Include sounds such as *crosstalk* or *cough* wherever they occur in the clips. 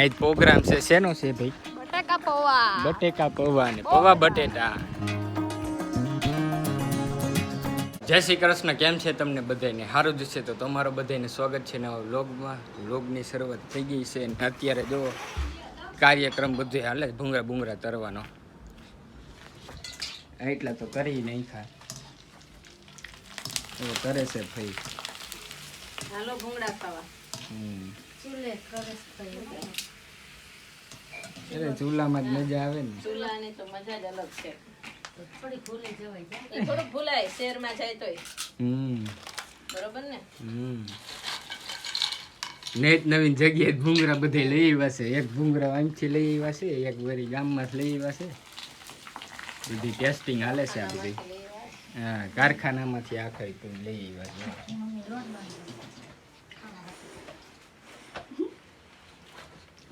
આજ પ્રોગ્રામ છે શેનો છે ભાઈ? બટાકા પૌવા. બટેકા પૌવા ને પૌવા બટેટા. જય શ્રી કૃષ્ણ કેમ છે તમને બધાને સારું જ છે તો તમારો બધાને સ્વાગત છે નવા વ્લોગમાં. વ્લોગની શરૂઆત થઈ ગઈ છે ને અત્યારે જો કાર્યક્રમ બધું હાલે ભૂંગરા ભૂંગરા તરવાનો. એટલા તો કરી નહીં ખા કરે છે ભાઈ. હાલો ભૂંગળા ખાવા. હમ. ચૂલે અરે ચૂલામાં જ મજા આવે ને. ચૂલાની તો મજા જ અલગ છે. થોડી ભૂલી જવાય થોડુંક ભૂલાય શહેરમાં જાય તોય. હમ. બરોબર ને? હમ. નેટ નવીન જગ્યાએ ભૂંગરા બધે લઈ આવ્યા છે. એક ભૂંગરા વાંચી લઈ આવ્યા છે એક વરી ગામમાં લઈ આવ્યા છે. બધી ટેસ્ટિંગ હાલે છે આ બધી. હા કારખાનામાંથી આખા તો લઈ આવ્યા છે.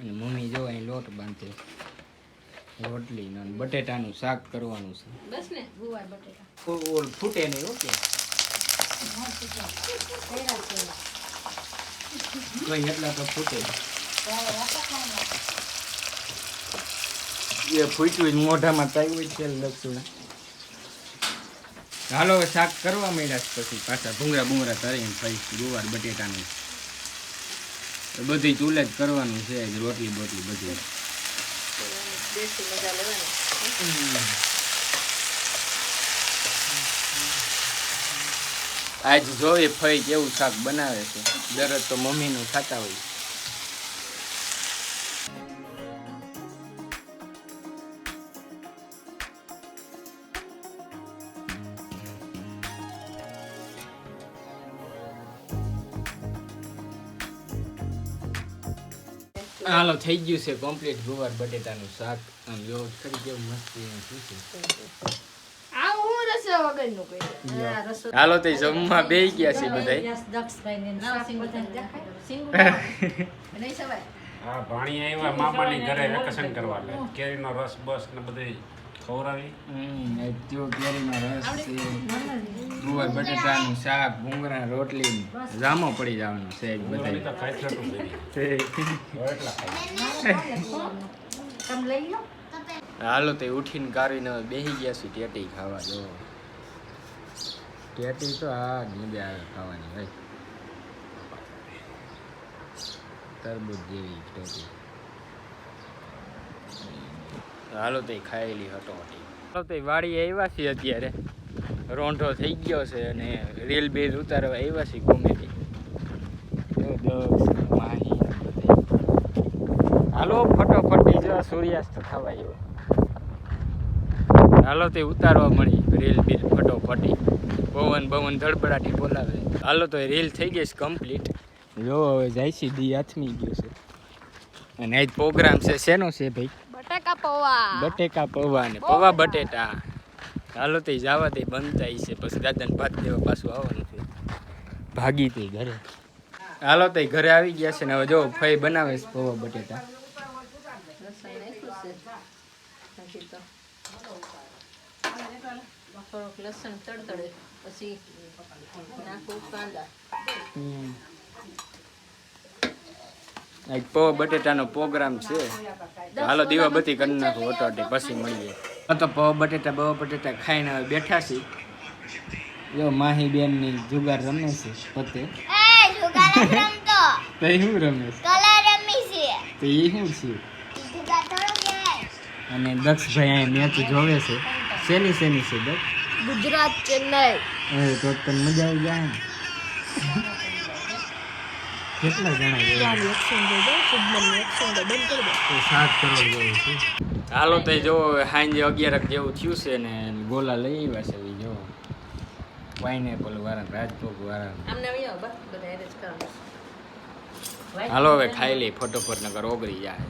અને મમ્મી જો અહીં લોટ બાંધે. રોટલી ને બટેટાનું શાક કરવાનું છે. બસ ને ભૂવા બટેટા. ઓલ ફૂટે નહીં ઓકે? કોઈ એટલા તો ફૂટે. એ ફૂટ્યું મોઢામાં તાવ્યું તેલ લખશું હાલો હવે શાક કરવા માંડ્યા પછી પાછા ભૂંગરા ભૂંગરા તરીને ભાઈ ગુવાર બટેટાનું. બધી ચૂલે જ કરવાનું છે રોટલી બોટલી બધી. દેશી મજા લેવાની. આજ જોઈએ ફઈ કેવું શાક બનાવે છે દરરોજ તો મમ્મીનું ખાતા હોય. હાલો થઈ ગયું છે કમ્પ્લીટ ગુવાર બટેટાનું શાક આમ જો ખરી કેવું મસ્ત એમ થયું છે? આ હું રસા વગરનું કહી હાલો તે જમવા બે ગયા છે બધા ના, સિંગુ સિંગુ નહીં સવાય. હા ભાણી આવ્યા મામાની ઘરે વેકેશન કરવા. લે કેરીનો રસ બસ ને બધી ખવડાવી? કેરીનો રસ છે. બટેટાનું શાક ભૂંગળા રોટલી જામો પડી જવાનો છે બધા હાલો તે ઉઠીને કાઢીને હવે બેસી ગયા છે ટેટી ખાવા જો. ટેટી તો હા જ મજા આવે ખાવાની ભાઈ. તરબૂજ જેવી ટેટી. હાલો તે ખાયેલી હતો હાલો તે વાડી આવ્યા છીએ અત્યારે. રોંઢો થઈ ગયો છે અને રીલ બીલ ઉતારવા આવ્યા છીએ બધે. હાલો, ફટોફટી જો સૂર્યાસ્ત થવા આવ્યો. હાલો તે ઉતારવા મળી રીલ બીલ ફટોફટી પવન પવન ધડબડાટી બોલાવે. હાલો તો રીલ થઈ ગઈ છે કમ્પ્લીટ જો, હવે જાય છે દી હાથમી ગયો છે. અને આજ પ્રોગ્રામ છે, શેનો છે ભાઈ? બટાકા પૌવા. બટેકા પૌવા ને પૌવા. બટેટા. હાલો તે જવા તે બંધ થાય છે. પછી દાદાને ભાત દેવા પાછું આવવાનું છે. ભાગી તે ઘરે. હાલો તે ઘરે આવી ગયા છે ને હવે જો ફઈ બનાવે છે પૌવા બટેટા. થોડોક લસણ તડતડે પછી નાખું કાંદા. આજ પૌ બટેટાનો પ્રોગ્રામ છે. હાલો દીવાબત્તી કરી નાખો ઓટોટી પછી મળીએ. તો પૌવા બટેટા બવા બટેટા ખાઈને હવે બેઠા છીએ જો માહી બેનની જુગાર રમે છે પોતે. *laughs* તો એ શું રમે છે? તો એ શું છે? અને દક્ષભાઈ અહીં મેચ જોવે છે. શેની શેની છે દક્ષ? ગુજરાત ચેન્નઈ. તો તને મજા આવી જાય *laughs* કેટલા જણા જેવું હાલો તો જો સાંજે અગિયાર જેવું થયું છે ને ગોલા લઈ આવ્યા છે જો. પાઇનેપલ વાળા રાજભોગ વાળા હાલો હવે ખાઈ લઈ ફટોફટ નગર ઓગળી જાય.